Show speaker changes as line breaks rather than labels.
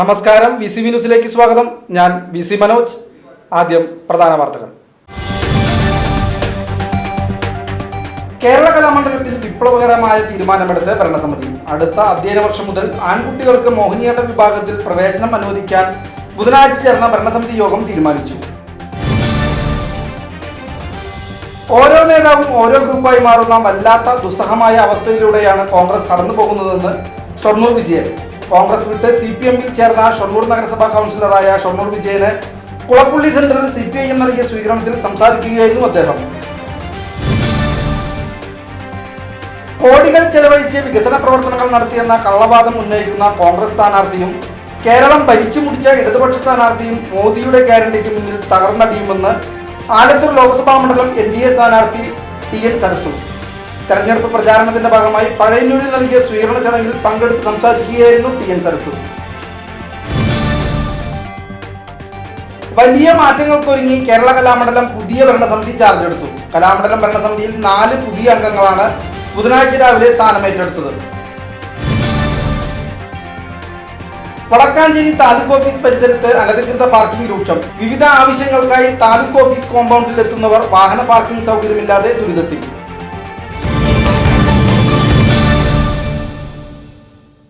നമസ്കാരം. V C V ന്യൂസിലേക്ക് സ്വാഗതം. ഞാൻ വി സി മനോജ്. ആദ്യം പ്രധാന വാർത്തകൾ. കേരള കലാമണ്ഡലത്തിൽ വിപ്ലവകരമായ തീരുമാനമെടുത്ത് ഭരണസമിതി. അടുത്ത അധ്യയന വർഷം മുതൽ ആൺകുട്ടികൾക്ക് മോഹിനിയാട്ട വിഭാഗത്തിൽ പ്രവേശനം അനുവദിക്കാൻ ബുധനാഴ്ച ചേർന്ന ഭരണസമിതി യോഗം തീരുമാനിച്ചു. ഓരോ നേതാവും ഓരോ ഗ്രൂപ്പായി മാറുന്ന വല്ലാത്ത ദുസ്സഹമായ അവസ്ഥയിലൂടെയാണ് കോൺഗ്രസ് കടന്നു പോകുന്നതെന്ന് ഷൊർണൂർ വിജയൻ. കോൺഗ്രസ് വിട്ട് സി പി എമ്മിൽ ചേർന്ന ഷൊർണൂർ നഗരസഭാ കൗൺസിലറായ ഷൊർണൂർ വിജയന് കുളപ്പുള്ളി സെന്ററിൽ സി പി ഐ എം നൽകിയ സ്വീകരണത്തിൽ സംസാരിക്കുകയായിരുന്നു അദ്ദേഹം. കോടികൾ ചെലവഴിച്ച് വികസന പ്രവർത്തനങ്ങൾ നടത്തിയെന്ന കള്ളവാദം ഉന്നയിക്കുന്ന കോൺഗ്രസ് സ്ഥാനാർത്ഥിയും കേരളം ഭരിച്ചു മുടിച്ച ഇടതുപക്ഷ സ്ഥാനാർത്ഥിയും മോദിയുടെ ഗ്യാരണ്ടിക്ക് മുന്നിൽ തകർന്നടിയുമെന്ന് ആലത്തൂർ ലോക്സഭാ മണ്ഡലം എൻ ഡി എ സ്ഥാനാർത്ഥി ടി എൻ സരസു. തെരഞ്ഞെടുപ്പ് പ്രചാരണത്തിന്റെ ഭാഗമായി പഴയന്നൂരിൽ നൽകിയ സ്വീകരണ ചടങ്ങിൽ പങ്കെടുത്ത് സംസാരിക്കുകയായിരുന്നു ടി എൻ സരസു. വലിയ മാറ്റങ്ങൾക്കൊരുങ്ങി കേരള കലാമണ്ഡലം പുതിയ ഭരണസമിതി ചാർജ് എടുത്തു. കലാമണ്ഡലം ഭരണസമിതിയിൽ നാല് പുതിയ അംഗങ്ങളാണ് ബുധനാഴ്ച രാവിലെ സ്ഥാനമേറ്റെടുത്തത്. വടക്കാഞ്ചേരി താലൂക്ക് ഓഫീസ് പരിസരത്ത് അനധികൃത പാർക്കിംഗ് രൂക്ഷം. വിവിധ ആവശ്യങ്ങൾക്കായി താലൂക്ക് ഓഫീസ് കോമ്പൗണ്ടിൽ എത്തുന്നവർ വാഹന പാർക്കിംഗ് സൗകര്യമില്ലാതെ ദുരിതത്തിൽ.